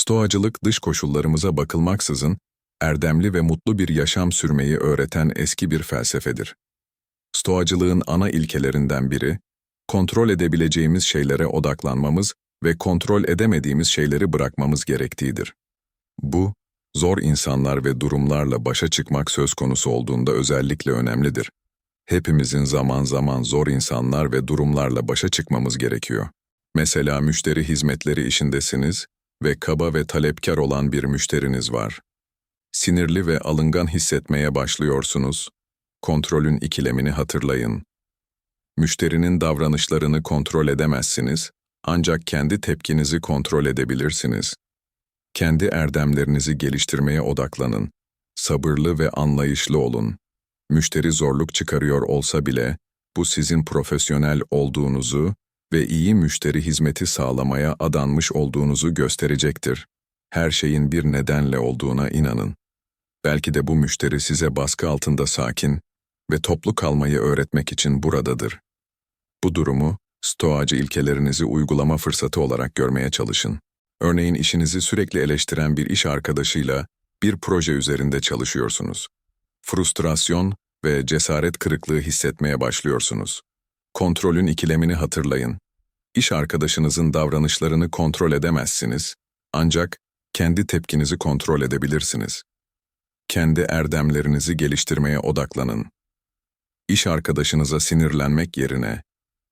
Stoacılık dış koşullarımıza bakılmaksızın erdemli ve mutlu bir yaşam sürmeyi öğreten eski bir felsefedir. Stoacılığın ana ilkelerinden biri, kontrol edebileceğimiz şeylere odaklanmamız ve kontrol edemediğimiz şeyleri bırakmamız gerektiğidir. Bu, zor insanlar ve durumlarla başa çıkmak söz konusu olduğunda özellikle önemlidir. Hepimizin zaman zaman zor insanlar ve durumlarla başa çıkmamız gerekiyor. Mesela müşteri hizmetleri işindesiniz ve kaba ve talepkar olan bir müşteriniz var. Sinirli ve alıngan hissetmeye başlıyorsunuz. Kontrolün ikilemini hatırlayın. Müşterinin davranışlarını kontrol edemezsiniz, ancak kendi tepkinizi kontrol edebilirsiniz. Kendi erdemlerinizi geliştirmeye odaklanın. Sabırlı ve anlayışlı olun. Müşteri zorluk çıkarıyor olsa bile, bu sizin profesyonel olduğunuzu ve iyi müşteri hizmeti sağlamaya adanmış olduğunuzu gösterecektir. Her şeyin bir nedenle olduğuna inanın. Belki de bu müşteri size baskı altında sakin ve toplu kalmayı öğretmek için buradadır. Bu durumu, stoacı ilkelerinizi uygulama fırsatı olarak görmeye çalışın. Örneğin işinizi sürekli eleştiren bir iş arkadaşıyla bir proje üzerinde çalışıyorsunuz. Frustrasyon ve cesaret kırıklığı hissetmeye başlıyorsunuz. Kontrolün ikilemini hatırlayın. İş arkadaşınızın davranışlarını kontrol edemezsiniz, ancak kendi tepkinizi kontrol edebilirsiniz. Kendi erdemlerinizi geliştirmeye odaklanın. İş arkadaşınıza sinirlenmek yerine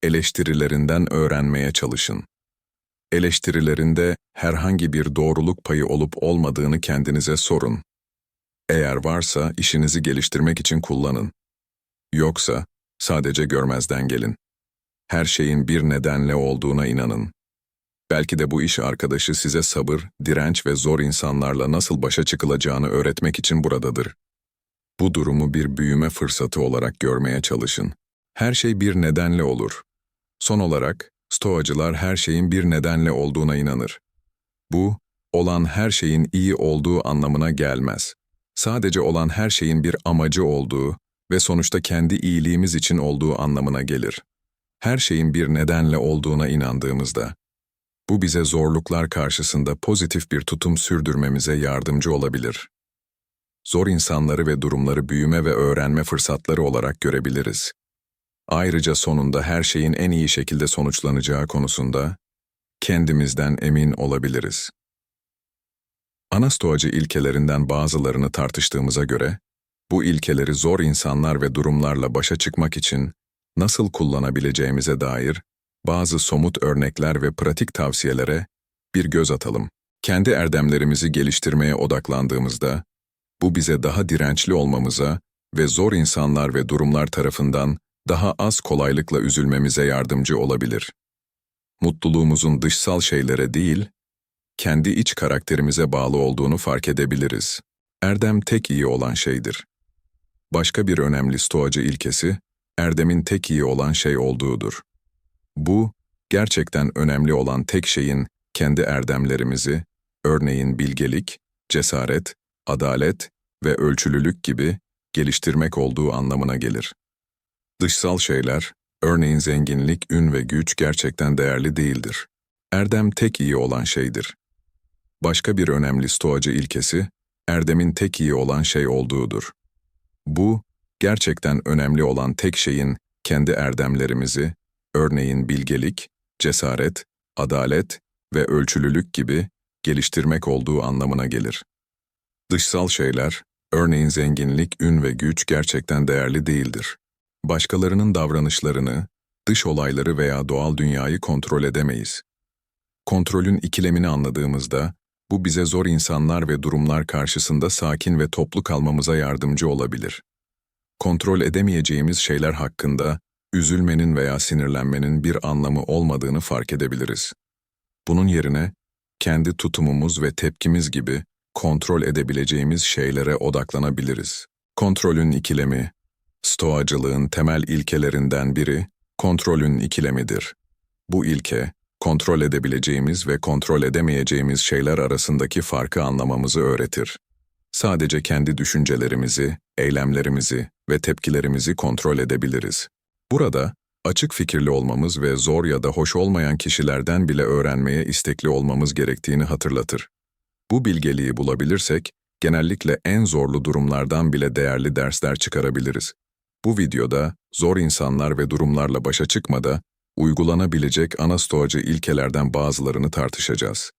eleştirilerinden öğrenmeye çalışın. Eleştirilerinde herhangi bir doğruluk payı olup olmadığını kendinize sorun. Eğer varsa işinizi geliştirmek için kullanın. Yoksa sadece görmezden gelin. Her şeyin bir nedenle olduğuna inanın. Belki de bu iş arkadaşı size sabır, direnç ve zor insanlarla nasıl başa çıkılacağını öğretmek için buradadır. Bu durumu bir büyüme fırsatı olarak görmeye çalışın. Her şey bir nedenle olur. Son olarak, Stoacılar her şeyin bir nedenle olduğuna inanır. Bu, olan her şeyin iyi olduğu anlamına gelmez. Sadece olan her şeyin bir amacı olduğu ve sonuçta kendi iyiliğimiz için olduğu anlamına gelir. Her şeyin bir nedenle olduğuna inandığımızda, bu bize zorluklar karşısında pozitif bir tutum sürdürmemize yardımcı olabilir. Zor insanları ve durumları büyüme ve öğrenme fırsatları olarak görebiliriz. Ayrıca sonunda her şeyin en iyi şekilde sonuçlanacağı konusunda kendimizden emin olabiliriz. Ana stoacı ilkelerinden bazılarını tartıştığımıza göre, bu ilkeleri zor insanlar ve durumlarla başa çıkmak için nasıl kullanabileceğimize dair bazı somut örnekler ve pratik tavsiyelere bir göz atalım. Kendi erdemlerimizi geliştirmeye odaklandığımızda, bu bize daha dirençli olmamıza ve zor insanlar ve durumlar tarafından daha az kolaylıkla üzülmemize yardımcı olabilir. Mutluluğumuzun dışsal şeylere değil, kendi iç karakterimize bağlı olduğunu fark edebiliriz. Erdem tek iyi olan şeydir. Başka bir önemli stoacı ilkesi, erdemin tek iyi olan şey olduğudur. Bu, gerçekten önemli olan tek şeyin kendi erdemlerimizi, örneğin bilgelik, cesaret, adalet ve ölçülülük gibi geliştirmek olduğu anlamına gelir. Dışsal şeyler, örneğin zenginlik, ün ve güç gerçekten değerli değildir. Erdem tek iyi olan şeydir. Başka bir önemli stoacı ilkesi, erdemin tek iyi olan şey olduğudur. Bu, gerçekten önemli olan tek şeyin kendi erdemlerimizi, örneğin bilgelik, cesaret, adalet ve ölçülülük gibi geliştirmek olduğu anlamına gelir. Dışsal şeyler, örneğin zenginlik, ün ve güç gerçekten değerli değildir. Başkalarının davranışlarını, dış olayları veya doğal dünyayı kontrol edemeyiz. Kontrolün ikilemini anladığımızda, bu bize zor insanlar ve durumlar karşısında sakin ve toplu kalmamıza yardımcı olabilir. Kontrol edemeyeceğimiz şeyler hakkında üzülmenin veya sinirlenmenin bir anlamı olmadığını fark edebiliriz. Bunun yerine kendi tutumumuz ve tepkimiz gibi kontrol edebileceğimiz şeylere odaklanabiliriz. Kontrolün ikilemi, Stoacılığın temel ilkelerinden biri kontrolün ikilemidir. Bu ilke, kontrol edebileceğimiz ve kontrol edemeyeceğimiz şeyler arasındaki farkı anlamamızı öğretir. Sadece kendi düşüncelerimizi, eylemlerimizi ve tepkilerimizi kontrol edebiliriz. Burada, açık fikirli olmamız ve zor ya da hoş olmayan kişilerden bile öğrenmeye istekli olmamız gerektiğini hatırlatır. Bu bilgeliği bulabilirsek, genellikle en zorlu durumlardan bile değerli dersler çıkarabiliriz. Bu videoda zor insanlar ve durumlarla başa çıkmada uygulanabilecek ana stoacı ilkelerden bazılarını tartışacağız.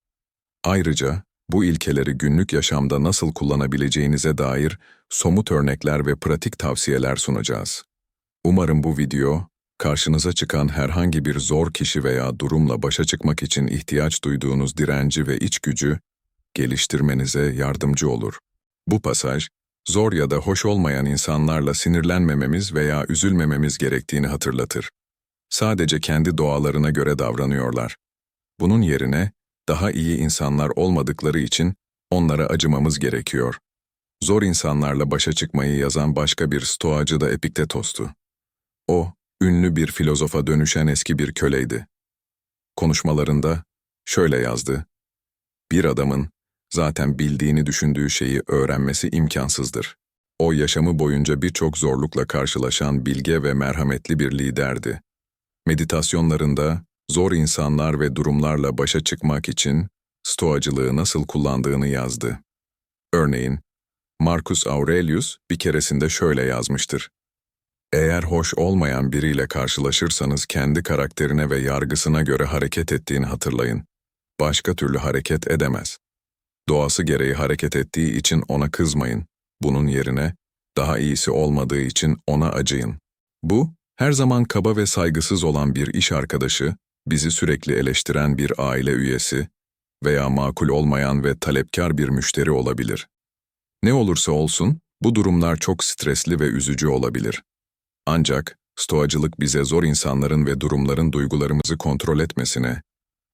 Ayrıca bu ilkeleri günlük yaşamda nasıl kullanabileceğinize dair somut örnekler ve pratik tavsiyeler sunacağız. Umarım bu video, karşınıza çıkan herhangi bir zor kişi veya durumla başa çıkmak için ihtiyaç duyduğunuz direnci ve içgücü geliştirmenize yardımcı olur. Bu pasaj, zor ya da hoş olmayan insanlarla sinirlenmememiz veya üzülmememiz gerektiğini hatırlatır. Sadece kendi doğalarına göre davranıyorlar. Bunun yerine daha iyi insanlar olmadıkları için onlara acımamız gerekiyor. Zor insanlarla başa çıkmayı yazan başka bir stoacı da Epiktetos'tu. O, ünlü bir filozofa dönüşen eski bir köleydi. Konuşmalarında şöyle yazdı. Bir adamın zaten bildiğini düşündüğü şeyi öğrenmesi imkansızdır. O yaşamı boyunca birçok zorlukla karşılaşan bilge ve merhametli bir liderdi. Meditasyonlarında zor insanlar ve durumlarla başa çıkmak için stoacılığı nasıl kullandığını yazdı. Örneğin, Marcus Aurelius bir keresinde şöyle yazmıştır. Eğer hoş olmayan biriyle karşılaşırsanız kendi karakterine ve yargısına göre hareket ettiğini hatırlayın. Başka türlü hareket edemez. Doğası gereği hareket ettiği için ona kızmayın. Bunun yerine daha iyisi olmadığı için ona acıyın. Bu, her zaman kaba ve saygısız olan bir iş arkadaşı, bizi sürekli eleştiren bir aile üyesi veya makul olmayan ve talepkar bir müşteri olabilir. Ne olursa olsun, bu durumlar çok stresli ve üzücü olabilir. Ancak, stoacılık bize zor insanların ve durumların duygularımızı kontrol etmesine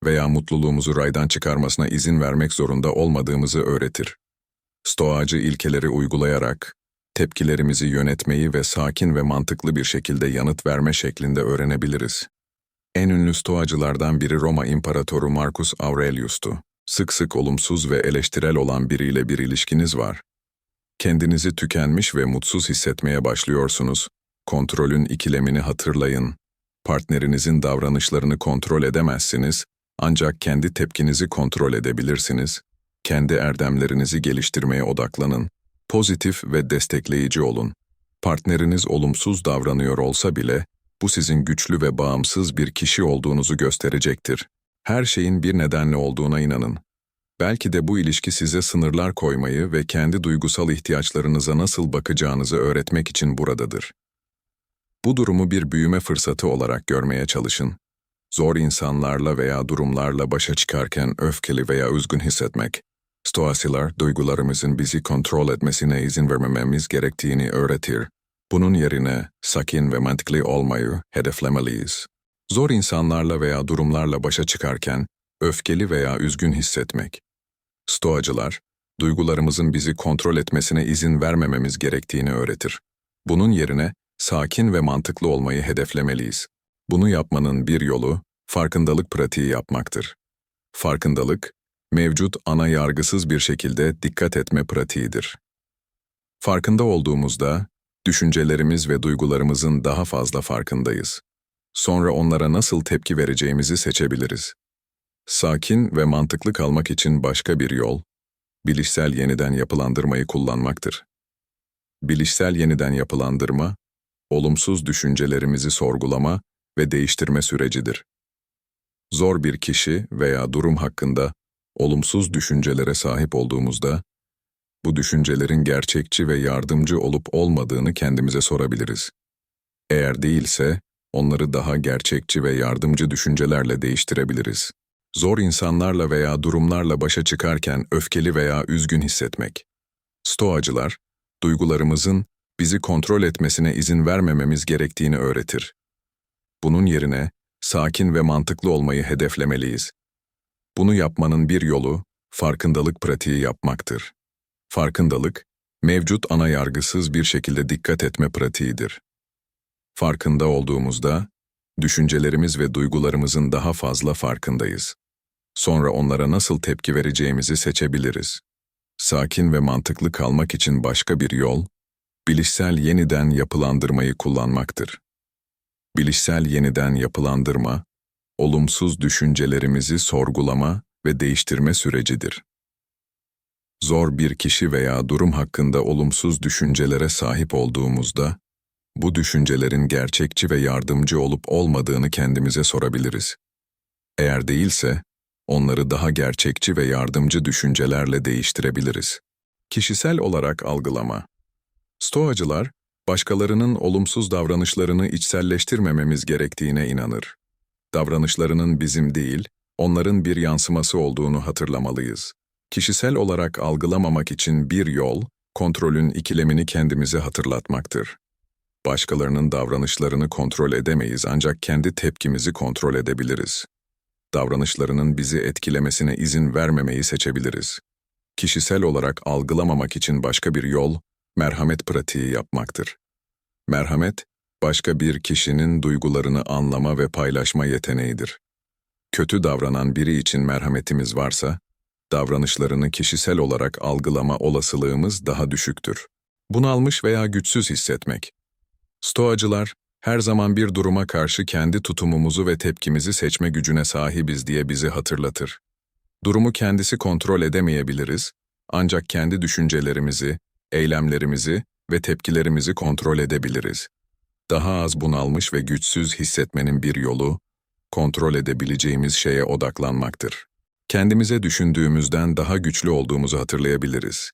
veya mutluluğumuzu raydan çıkarmasına izin vermek zorunda olmadığımızı öğretir. Stoacı ilkeleri uygulayarak, tepkilerimizi yönetmeyi ve sakin ve mantıklı bir şekilde yanıt verme şeklinde öğrenebiliriz. En ünlü stoacılardan biri Roma İmparatoru Marcus Aurelius'tu. Sık sık olumsuz ve eleştirel olan biriyle bir ilişkiniz var. Kendinizi tükenmiş ve mutsuz hissetmeye başlıyorsunuz. Kontrolün ikilemini hatırlayın. Partnerinizin davranışlarını kontrol edemezsiniz, ancak kendi tepkinizi kontrol edebilirsiniz. Kendi erdemlerinizi geliştirmeye odaklanın. Pozitif ve destekleyici olun. Partneriniz olumsuz davranıyor olsa bile, bu sizin güçlü ve bağımsız bir kişi olduğunuzu gösterecektir. Her şeyin bir nedenle olduğuna inanın. Belki de bu ilişki size sınırlar koymayı ve kendi duygusal ihtiyaçlarınıza nasıl bakacağınızı öğretmek için buradadır. Bu durumu bir büyüme fırsatı olarak görmeye çalışın. Zor insanlarla veya durumlarla başa çıkarken öfkeli veya üzgün hissetmek, stoasiler duygularımızın bizi kontrol etmesine izin vermememiz gerektiğini öğretir. Bunun yerine sakin ve mantıklı olmayı hedeflemeliyiz. Zor insanlarla veya durumlarla başa çıkarken öfkeli veya üzgün hissetmek. Stoacılar, duygularımızın bizi kontrol etmesine izin vermememiz gerektiğini öğretir. Bunun yerine sakin ve mantıklı olmayı hedeflemeliyiz. Bunu yapmanın bir yolu, farkındalık pratiği yapmaktır. Farkındalık, mevcut ana yargısız bir şekilde dikkat etme pratiğidir. Farkında olduğumuzda, düşüncelerimiz ve duygularımızın daha fazla farkındayız. Sonra onlara nasıl tepki vereceğimizi seçebiliriz. Sakin ve mantıklı kalmak için başka bir yol, bilişsel yeniden yapılandırmayı kullanmaktır. Bilişsel yeniden yapılandırma, olumsuz düşüncelerimizi sorgulama ve değiştirme sürecidir. Zor bir kişi veya durum hakkında olumsuz düşüncelere sahip olduğumuzda, bu düşüncelerin gerçekçi ve yardımcı olup olmadığını kendimize sorabiliriz. Eğer değilse, onları daha gerçekçi ve yardımcı düşüncelerle değiştirebiliriz. Zor insanlarla veya durumlarla başa çıkarken öfkeli veya üzgün hissetmek. Stoacılar, duygularımızın bizi kontrol etmesine izin vermememiz gerektiğini öğretir. Bunun yerine sakin ve mantıklı olmayı hedeflemeliyiz. Bunu yapmanın bir yolu, farkındalık pratiği yapmaktır. Farkındalık, mevcut ana yargısız bir şekilde dikkat etme pratiğidir. Farkında olduğumuzda, düşüncelerimiz ve duygularımızın daha fazla farkındayız. Sonra onlara nasıl tepki vereceğimizi seçebiliriz. Sakin ve mantıklı kalmak için başka bir yol, bilişsel yeniden yapılandırmayı kullanmaktır. Bilişsel yeniden yapılandırma, olumsuz düşüncelerimizi sorgulama ve değiştirme sürecidir. Zor bir kişi veya durum hakkında olumsuz düşüncelere sahip olduğumuzda, bu düşüncelerin gerçekçi ve yardımcı olup olmadığını kendimize sorabiliriz. Eğer değilse, onları daha gerçekçi ve yardımcı düşüncelerle değiştirebiliriz. Kişisel olarak algılama. Stoacılar, başkalarının olumsuz davranışlarını içselleştirmememiz gerektiğine inanır. Davranışlarının bizim değil, onların bir yansıması olduğunu hatırlamalıyız. Kişisel olarak algılamamak için bir yol, kontrolün ikilemini kendimize hatırlatmaktır. Başkalarının davranışlarını kontrol edemeyiz ancak kendi tepkimizi kontrol edebiliriz. Davranışlarının bizi etkilemesine izin vermemeyi seçebiliriz. Kişisel olarak algılamamak için başka bir yol, merhamet pratiği yapmaktır. Merhamet, başka bir kişinin duygularını anlama ve paylaşma yeteneğidir. Kötü davranan biri için merhametimiz varsa, davranışlarını kişisel olarak algılama olasılığımız daha düşüktür. Bunalmış veya güçsüz hissetmek. Stoacılar, her zaman bir duruma karşı kendi tutumumuzu ve tepkimizi seçme gücüne sahibiz diye bizi hatırlatır. Durumu kendisi kontrol edemeyebiliriz, ancak kendi düşüncelerimizi, eylemlerimizi ve tepkilerimizi kontrol edebiliriz. Daha az bunalmış ve güçsüz hissetmenin bir yolu, kontrol edebileceğimiz şeye odaklanmaktır. Kendimize düşündüğümüzden daha güçlü olduğumuzu hatırlayabiliriz.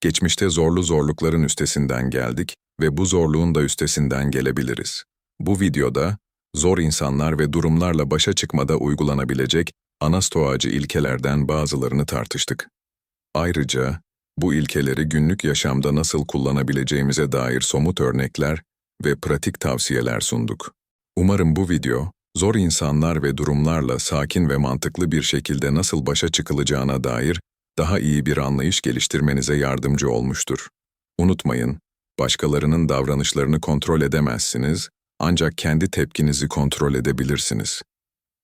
Geçmişte zorlu zorlukların üstesinden geldik ve bu zorluğun da üstesinden gelebiliriz. Bu videoda, zor insanlar ve durumlarla başa çıkmada uygulanabilecek ana stoacı ilkelerden bazılarını tartıştık. Ayrıca, bu ilkeleri günlük yaşamda nasıl kullanabileceğimize dair somut örnekler ve pratik tavsiyeler sunduk. Umarım bu video, zor insanlar ve durumlarla sakin ve mantıklı bir şekilde nasıl başa çıkılacağına dair daha iyi bir anlayış geliştirmenize yardımcı olmuştur. Unutmayın, başkalarının davranışlarını kontrol edemezsiniz, ancak kendi tepkinizi kontrol edebilirsiniz.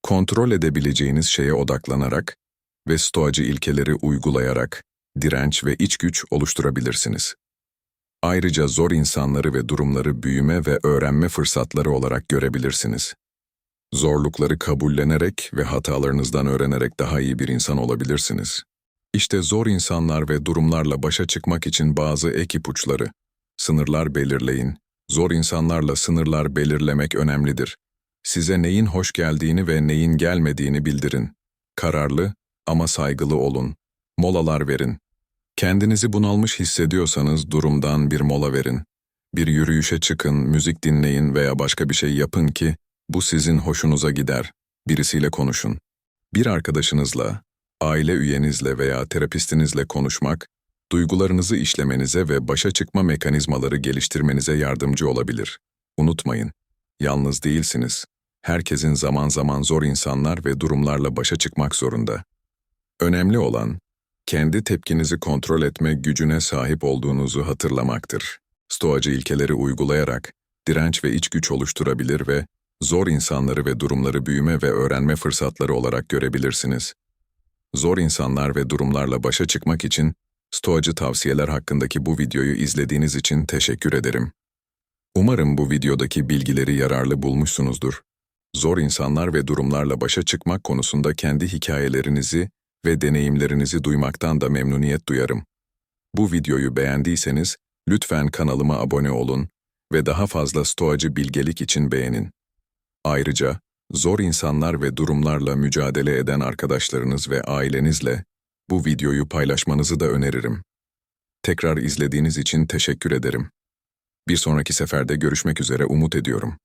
Kontrol edebileceğiniz şeye odaklanarak ve stoacı ilkeleri uygulayarak direnç ve iç güç oluşturabilirsiniz. Ayrıca zor insanları ve durumları büyüme ve öğrenme fırsatları olarak görebilirsiniz. Zorlukları kabullenerek ve hatalarınızdan öğrenerek daha iyi bir insan olabilirsiniz. İşte zor insanlar ve durumlarla başa çıkmak için bazı ek ipuçları. Sınırlar belirleyin. Zor insanlarla sınırlar belirlemek önemlidir. Size neyin hoş geldiğini ve neyin gelmediğini bildirin. Kararlı ama saygılı olun. Molalar verin. Kendinizi bunalmış hissediyorsanız durumdan bir mola verin. Bir yürüyüşe çıkın, müzik dinleyin veya başka bir şey yapın ki bu sizin hoşunuza gider. Birisiyle konuşun. Bir arkadaşınızla, aile üyenizle veya terapistinizle konuşmak, duygularınızı işlemenize ve başa çıkma mekanizmaları geliştirmenize yardımcı olabilir. Unutmayın, yalnız değilsiniz. Herkesin zaman zaman zor insanlar ve durumlarla başa çıkmak zorunda. Önemli olan, kendi tepkinizi kontrol etme gücüne sahip olduğunuzu hatırlamaktır. Stoacı ilkeleri uygulayarak direnç ve iç güç oluşturabilir ve zor insanları ve durumları büyüme ve öğrenme fırsatları olarak görebilirsiniz. Zor insanlar ve durumlarla başa çıkmak için Stoacı tavsiyeler hakkındaki bu videoyu izlediğiniz için teşekkür ederim. Umarım bu videodaki bilgileri yararlı bulmuşsunuzdur. Zor insanlar ve durumlarla başa çıkmak konusunda kendi hikayelerinizi ve deneyimlerinizi duymaktan da memnuniyet duyarım. Bu videoyu beğendiyseniz lütfen kanalıma abone olun ve daha fazla stoacı bilgelik için beğenin. Ayrıca zor insanlar ve durumlarla mücadele eden arkadaşlarınız ve ailenizle bu videoyu paylaşmanızı da öneririm. Tekrar izlediğiniz için teşekkür ederim. Bir sonraki seferde görüşmek üzere umut ediyorum.